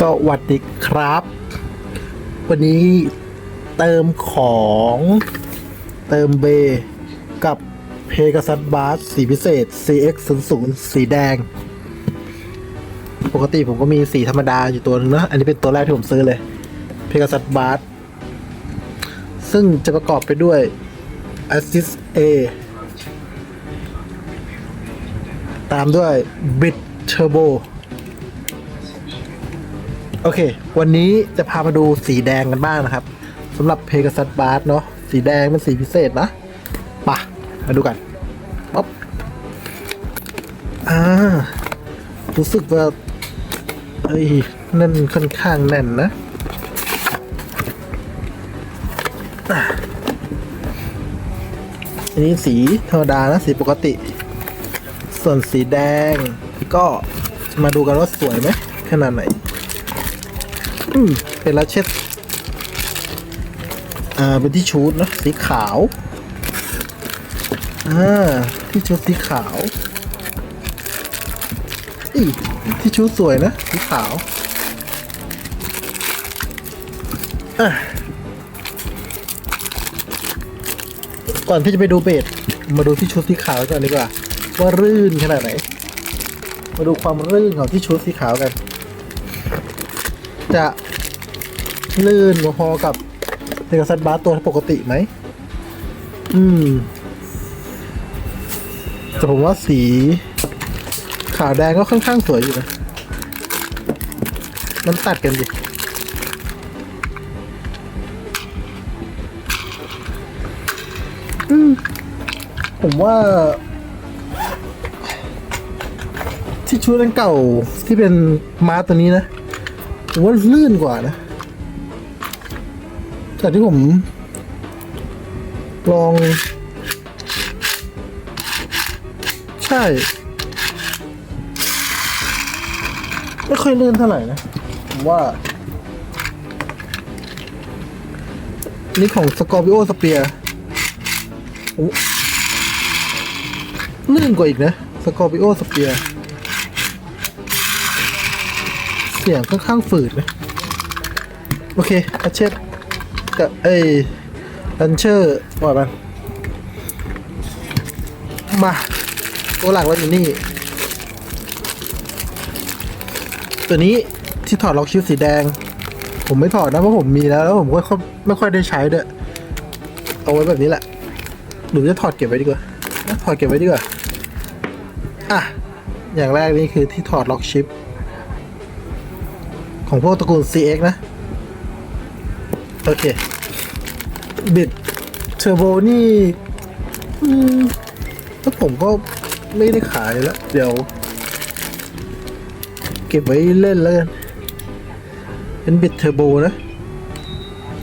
สวัสดีครับ วันนี้เติมของเติมเบกับเพก a ซั s บาสสีพิเศษ CX 0 0สีแดง ปกติผมก็มีสีธรรมดาอยู่ตัวนึงนะ อันนี้เป็นตัวแรกที่ผมซื้อเลยเพก a ซั s บาสซึ่งจะประกอบไปด้วย Assist A ตามด้วย Bit Turbo โอเค วันนี้จะพามาดูสีแดงกันบ้างนะครับสำหรับเพก a ซั s บาสเนาะสีแดงเป็นสีพิเศษนะปะมาดูกันป๊อบอ่ารู้สึกว่าเอ้ยนั่นค่อนข้างแน่นนะอันนี้สีธรรมดานะสีปกติ ส่วนสีแดงก็มาดูกันว่าสวยไหมขนาดไหน เป็นลัชเช็ดอ่าเป็นที่ชูดนะสีขาวอ่าที่ชูดสีขาวอีที่ชูดสวยนะสีขาวก่อนที่จะไปดูเบสมาดูที่ชุดสีขาวก่อนดีกว่า ว่ารื่นขนาดไหน มาดูความรื่นของที่ชุดสีขาวกัน จะ ลื่นพอๆกับเทกซัสบาสตัวปกติไหม อืม แต่ผมว่าสีขาวแดงก็ค่อนข้างสวยอยู่นะ มันตัดกันดิอืมผมว่า ที่ชุดอันเก่าที่เป็นม้าตัวนี้นะผมว่าลื่นกว่านะ จากที่ผมลอง ใช่ ไม่ค่อยลื่นเท่าไหร่นะ ผมว่า นี่ของสกอร์ i โอสเปียลื่นกว่าอีกนะสกอร์ i โอสเปียเสียงค่อนข้างฝืดนะ โอเคอาเชต กับไอ้ลันเชอร์ปล่อยมันมา ตัวหลักเราอยู่นี่ ตัวนี้ที่ถอดล็อกชิปสีแดง ผมไม่ถอดนะเพราะผมมีแล้วแล้วผมก็ไม่ค่อยได้ใช้ด้วยเอาไว้แบบนี้แหละหรือจะถอดเก็บไว้ดีกว่า ถอดเก็บไว้ดีกว่า อะ อย่างแรกนี่คือที่ถอดล็อกชิป ของพวกตระกูล CX นะ โอเค บิดเทอร์โบนี่แล้วผมก็ไม่ได้ขายแล้ว เดี๋ยว เก็บไว้เล่นแล้วกัน เป็นบิดเทอร์โบนะ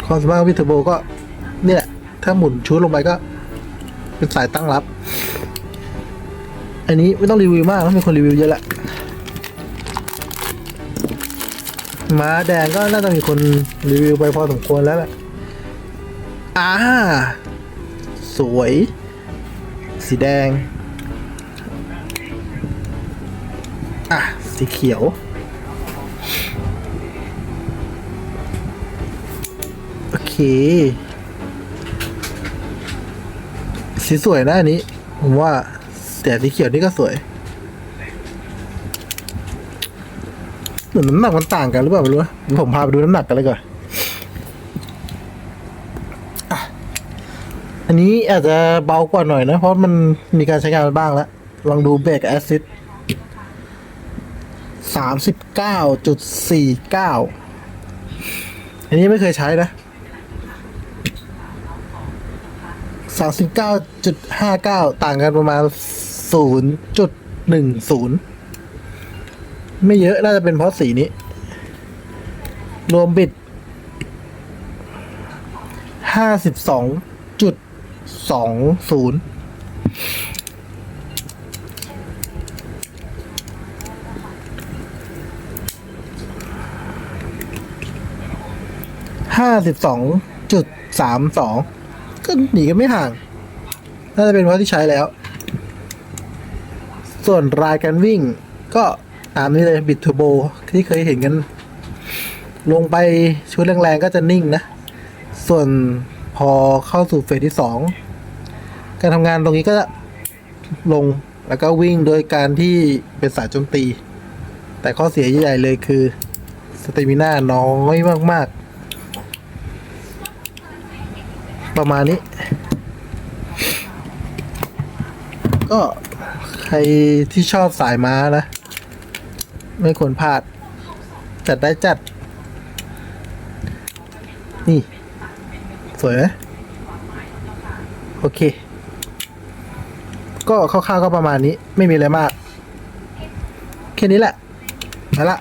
ความสามารถของบิดเทอร์โบก็นี่แหละถ้าหมุนชุดลงไปก็ เป็นสายตั้งรับ อันนี้ไม่ต้องรีวิวมากนะมีคนรีวิวเยอะแหละ ม้าแดงก็น่าจะมีคนรีวิวไปพอสมควรแล้วแหละอ่า สวย สีแดง อะ สีเขียว โอเค สีสวยนะอันนี้ ผมว่าแต่สีเขียวนี่ก็สวย เหมือนน้ำหนักมันต่างกันหรือเปล่าไม่รู้ ผมพาไปดูน้ำหนักกันเลยก่อนอันนี้อาจจะเบากว่าหน่อยนะ เพราะมันมีการใช้งานบ้างแล้ว ลองดูเบรกแอซิดสามสิบเก้าจุดสี่เก้าอันนี้ไม่เคยใช้นะสามสิบเก้าจุดห้าเก้าต่างกันประมาณศูนย์จุดหนึ่งศูนย์ ไม่เยอะ น่าจะเป็นเพราะสีนี้ รวมบิดห้าสิบสองจุดสองศูนย์ห้าสิบสองจุดสามสองก็หนีกันไม่ห่าง น่าจะเป็นเพราะที่ใช้แล้ว ส่วนรายการวิ่งก็ ตามนี้เลยบิดเทอร์โบที่เคยเห็นกัน ลงไปชุดแรงๆก็จะนิ่งนะ ส่วนพอเข้าสู่เฟสที่สองการทำงานตรงนี้ก็จะลงแล้วก็วิ่งโดยการที่เป็นสายโจมตี แต่ข้อเสียใหญ่เลยคือสเตมิน่าน้อยมาก ๆ ประมาณนี้ ก็ใครที่ชอบสายม้านะ ไม่ควรพลาด จัดได้จัด นี่ สวยไหมโอเค ก็คร่าวๆก็ประมาณนี้ ไม่มีอะไรมาก แค่นี้แหละ ไปละ